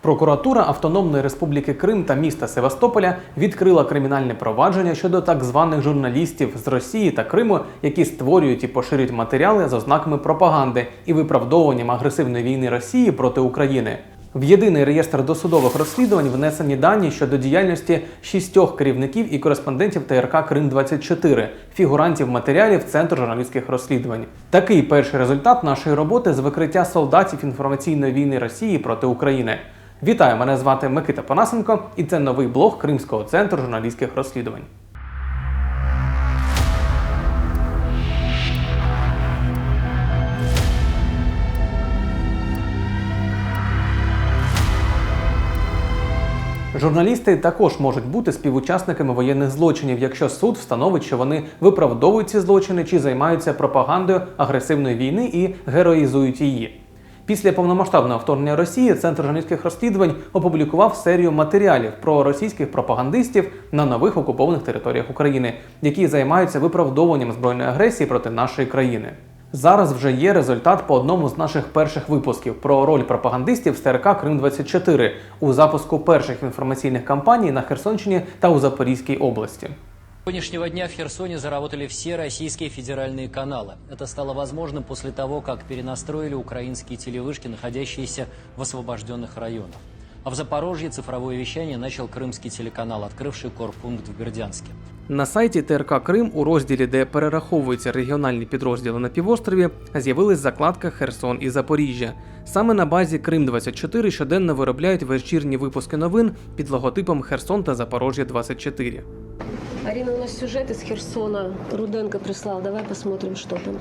Прокуратура Автономної Республіки Крим та міста Севастополя відкрила кримінальне провадження щодо так званих журналістів з Росії та Криму, які створюють і поширюють матеріали з ознаками пропаганди і виправдовуванням агресивної війни Росії проти України. В єдиний реєстр досудових розслідувань внесені дані щодо діяльності шістьох керівників і кореспондентів ТРК Крим 24 фігурантів матеріалів Центру журналістських розслідувань. Такий перший результат нашої роботи з викриття солдатів інформаційної війни Росії проти України. Вітаю, мене звати Микита Панасенко, і це новий блог Кримського центру журналістських розслідувань. Журналісти також можуть бути співучасниками воєнних злочинів, якщо суд встановить, що вони виправдовують ці злочини чи займаються пропагандою агресивної війни і героїзують її. Після повномасштабного вторгнення Росії Центр журналістських розслідувань опублікував серію матеріалів про російських пропагандистів на нових окупованих територіях України, які займаються виправдовуванням збройної агресії проти нашої країни. Зараз вже є результат по одному з наших перших випусків про роль пропагандистів з ТРК Крим 24 у запуску перших інформаційних кампаній на Херсонщині та у Запорізькій області С сегодняшнего дня в Херсоне заработали все российские федеральные каналы. Это стало возможным после того, как перенастроили украинские телевышки, находящиеся в освобожденных районах. А в Запорожье цифровое вещание начал крымский телеканал, открывший корпункт в Бердянске. На сайті ТРК Крим у розділі, де перераховуються регіональні підрозділи на півострові, з'явилась закладка Херсон і Запоріжжя. Саме на базі Крим 24 щоденно виробляють вечірні випуски новин під логотипом Херсон та Запорожжя 24 Арина, у нас сюжет из Херсона. Руденко прислал. Давай посмотрим, что там.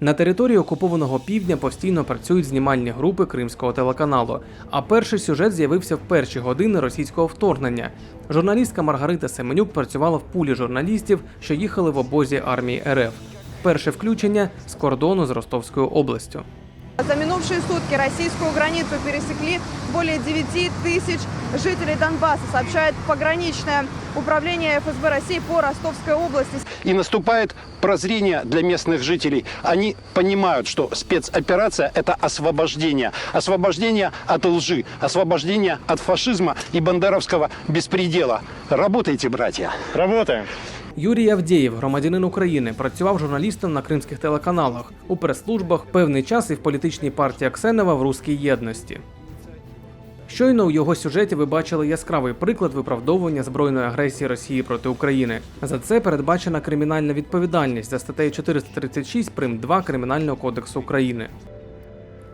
На території окупованого півдня постійно працюють знімальні групи кримського телеканалу. А перший сюжет з'явився в перші години російського вторгнення. Журналістка Маргарита Семенюк працювала в пулі журналістів, що їхали в обозі армії РФ. Перше включення з кордону з Ростовською областю. За минувшие сутки российскую границу пересекли более 9 тысяч жителей Донбасса, сообщает пограничное управление ФСБ России по Ростовской области. И наступает прозрение для местных жителей. Они понимают, что спецоперация – это освобождение. Освобождение от лжи, освобождение от фашизма и бандеровского беспредела. Работайте, братья. Работаем. Юрій Авдєєв, громадянин України, працював журналістом на кримських телеканалах, у прес-службах певний час і в політичній партії Аксенова в Руській єдності. Щойно у його сюжеті ви бачили яскравий приклад виправдовування збройної агресії Росії проти України. За це передбачена кримінальна відповідальність за статтею 436 прим 2 Кримінального кодексу України.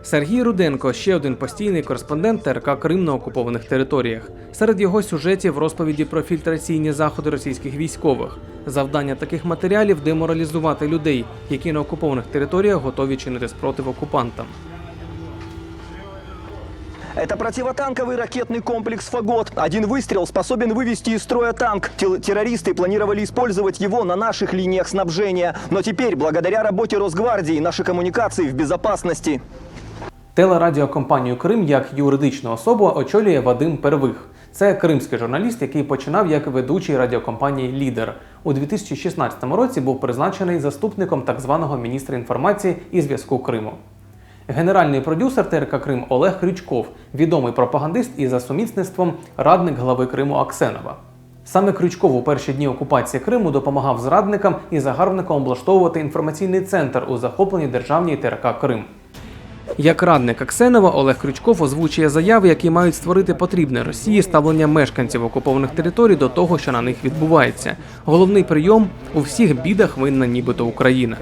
Сергій Руденко ще один постійний кореспондент ТРК Крим на окупованих територіях. Серед його сюжетів розповіді про фільтраційні заходи російських військових. Завдання таких матеріалів деморалізувати людей, які на окупованих територіях готові чинити спротив окупантам. Это противотанковый ракетный комплекс «Фагот». Один выстрел способен вывести из строя танк. Тел- Террористы планировали использовать его на наших линиях снабжения. Но теперь, благодаря работе Росгвардии, наши коммуникации в безопасности. Телерадіокомпанію Крим як юридичну особу очолює Вадим Первих. Це кримський журналіст, який починав як ведучий радіокомпанії Лідер. У 2016 році був призначений заступником так званого міністра інформації і зв'язку Криму. Генеральний продюсер ТРК Крим Олег Крючков, відомий пропагандист і за сумісництвом радник глави Криму Аксенова. Саме Крючков у перші дні окупації Криму допомагав зрадникам і загарбникам облаштовувати інформаційний центр у захопленій державній ТРК Крим. Як радник Аксенова, Олег Крючков озвучує заяви, які мають створити потрібне Росії ставлення мешканців окупованих територій до того, що на них відбувається. Головний прийом у всіх бідах винна нібито Україна.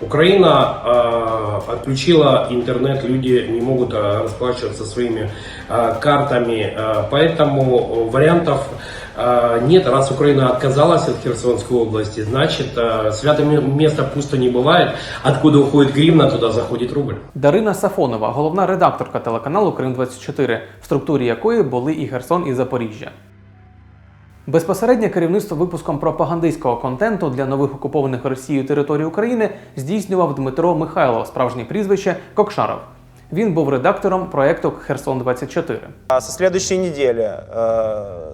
Украина э, отключила интернет, люди не могут э, расплачиваться своими э, картами, э, поэтому вариантов э, нет. Раз Украина отказалась от Херсонской области, значит э, святое ме- место пусто не бывает. Откуда уходит гривна, туда заходит рубль. Дарина Сафонова, головна редакторка телеканалу Крим 24 в структурі якої були і Херсон, і Запоріжжя. Безпосереднє керівництво випуском пропагандистського контенту для нових окупованих Росією територій України здійснював Дмитро Михайлов, справжнє прізвище Кокшаров. Він був редактором проекту Херсон 24 А со следующей недели э,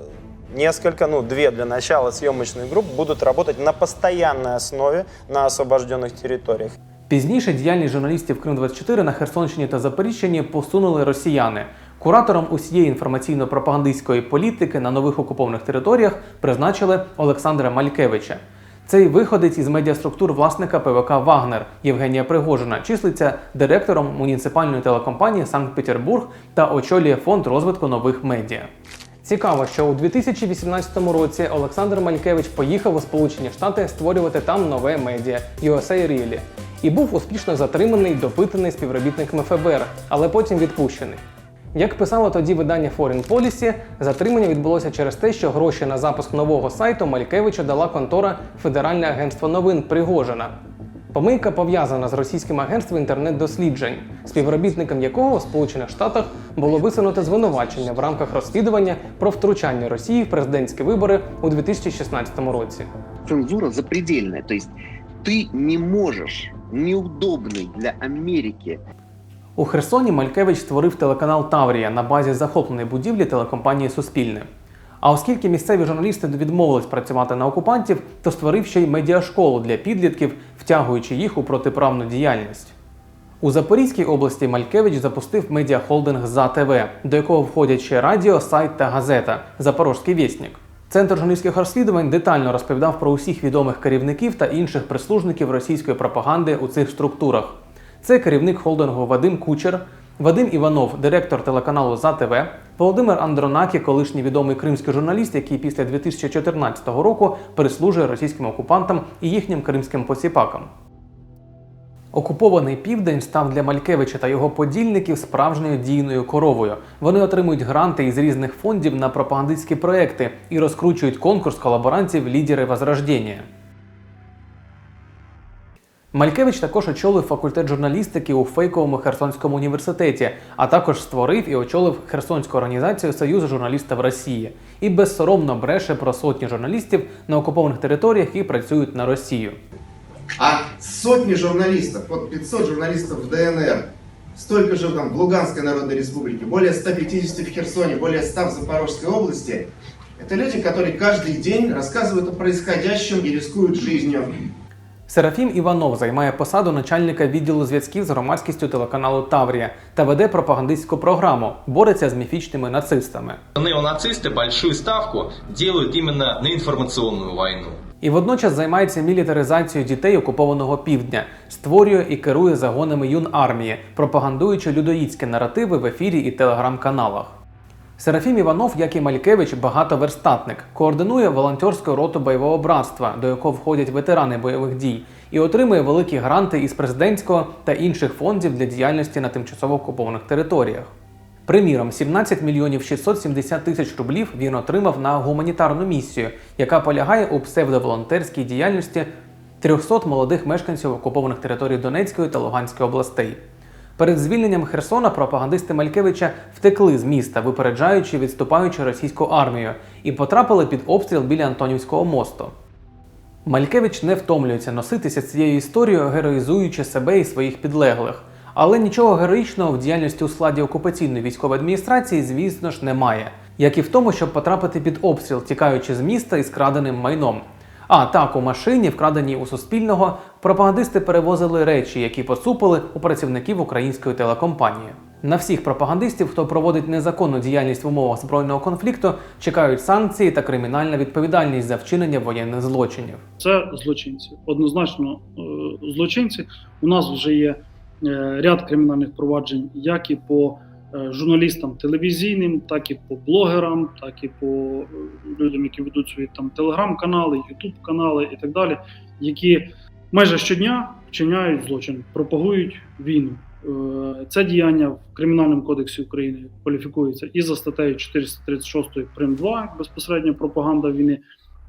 несколько, ну, две для начала съемочных групп будут работать на постоянной основе на освобожденных территориях. Пізніше діяльність журналістів Крим 24 на Херсонщині та Запоріжчині посунули росіяни. Куратором усієї інформаційно-пропагандистської політики на нових окупованих територіях призначили Олександра Малькевича. Цей виходець із медіаструктур власника ПВК Вагнер Євгенія Пригожина числиться директором муніципальної телекомпанії Санкт-Петербург та очолює фонд розвитку нових медіа. Цікаво, що у 2018 році Олександр Малькевич поїхав у Сполучені Штати створювати там нове медіа USA Really і був успішно затриманий, допитаний співробітниками ФБР, але потім відпущений. Як писало тоді видання Foreign Policy, затримання відбулося через те, що гроші на запуск нового сайту Малькевичу дала контора Федеральне агентство новин Пригожина. Помийка пов'язана з російським агентством інтернет-досліджень, співробітником якого у Сполучених Штатах було висунуто звинувачення в рамках розслідування про втручання Росії в президентські вибори у 2016 році. цензура запредельная. То есть ты не можешь, неудобный для Америки У Херсоні Малькевич створив телеканал Таврія на базі захопленої будівлі телекомпанії Суспільне. А оскільки місцеві журналісти відмовились працювати на окупантів, то створив ще й медіашколу для підлітків, втягуючи їх у протиправну діяльність. У Запорізькій області Малькевич запустив медіахолдинг «За ТВ», до якого входять ще радіо, сайт та газета Запорозький вісник. Центр журналістських розслідувань детально розповідав про усіх відомих керівників та інших прислужників російської пропаганди у цих структурах. Це керівник холдингу Вадим Кучер, Вадим Іванов, директор телеканалу «За ТВ», Володимир Андронакі, колишній відомий кримський журналіст, який після 2014 року прислужує російським окупантам і їхнім кримським посіпакам. Окупований південь став для Малькевича та його подільників справжньою дійною коровою. Вони отримують гранти із різних фондів на пропагандистські проекти і розкручують конкурс колаборантів лідери Возрождення. Малькевич також очолив факультет журналістики у фейковому Херсонському університеті, а також створив і очолив Херсонську організацію Союзу журналістів Росії і безсоромно бреше про сотні журналістів на окупованих територіях, які працюють на Росію. А сотни журналистов, вот 500 журналистов в ДНР, столько же там в Луганской Народной Республике, более 150 в Херсоне, более 100 в Запорожской области. Это люди, которые каждый день рассказывают о происходящем и рискуют жизнью. Серафім Іванов займає посаду начальника відділу зв'язків з громадськістю телеканалу Таврія та веде пропагандистську програму, бореться з міфічними нацистами. Неонацисты большую ставку делают именно на информационную войну. І водночас займається мілітаризацією дітей окупованого півдня, створює і керує загонами юн армії, пропагандуючи людоїдські наративи в ефірі і телеграм-каналах. Серафім Іванов, як і Малькевич, багатоверстатник, координує волонтерську роту бойового братства, до якого входять ветерани бойових дій, і отримує великі гранти із президентського та інших фондів для діяльності на тимчасово окупованих територіях. Приміром, 17 мільйонів 670 тисяч рублів він отримав на гуманітарну місію, яка полягає у псевдоволонтерській діяльності 300 молодих мешканців окупованих територій Донецької та Луганської областей. Перед звільненням Херсона пропагандисти Малькевича втекли з міста, випереджаючи відступаючу російську армію, і потрапили під обстріл біля Антонівського мосту. Малькевич не втомлюється носитися цією історією, героїзуючи себе і своїх підлеглих. Але нічого героїчного в діяльності у складі окупаційної військової адміністрації, звісно ж, немає, як і в тому, щоб потрапити під обстріл, тікаючи з міста із краденим майном. А так, у машині, вкраденій у Суспільного, пропагандисти перевозили речі, які поцупили у працівників української телекомпанії. На всіх пропагандистів, хто проводить незаконну діяльність в умовах збройного конфлікту, чекають санкції та кримінальна відповідальність за вчинення воєнних злочинів. Це злочинці. Однозначно е, злочинці. У нас вже є е, ряд кримінальних проваджень, як і по е, журналістам телевізійним, так і по блогерам, так і по людям, які ведуть свої там телеграм-канали, ютуб-канали і так далі, які майже щодня вчиняють злочин, пропагують війну. Е, Це діяння в Кримінальному кодексі України кваліфікується і за статтею 436 прим 2 безпосередньо пропаганда війни,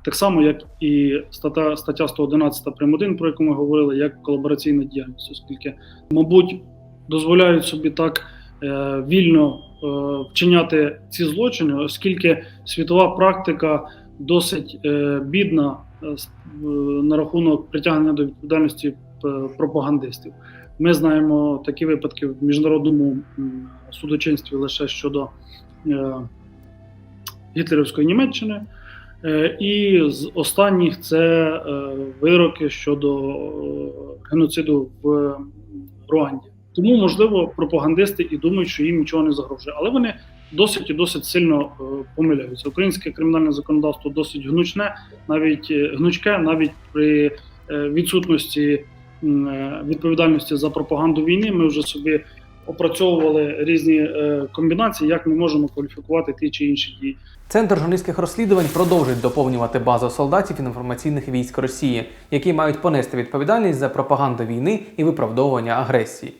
так само, як і стаття, стаття 111 прим 1, про яку ми говорили, як колабораційна діяльність, оскільки, мабуть, дозволяють собі так е, вільно е, вчиняти ці злочини, оскільки світова практика досить бідна на рахунок притягнення до відповідальності е, пропагандистів. Ми знаємо такі випадки в міжнародному судочинстві лише щодо е, гітлерівської Німеччини. Е, І з останніх це е, вироки щодо е, геноциду в Руанді. Тому, можливо, пропагандисти і думають, що їм нічого не загрожує, але вони досить і досить сильно е, помиляються. Українське кримінальне законодавство досить гнучне, навіть е, гнучке, навіть при е, відсутності відповідальності за пропаганду війни. Ми вже собі опрацьовували різні комбінації, як ми можемо кваліфікувати ті чи інші дії. Центр журналістських розслідувань продовжить доповнювати базу солдатів інформаційних військ Росії, які мають понести відповідальність за пропаганду війни і виправдовування агресії.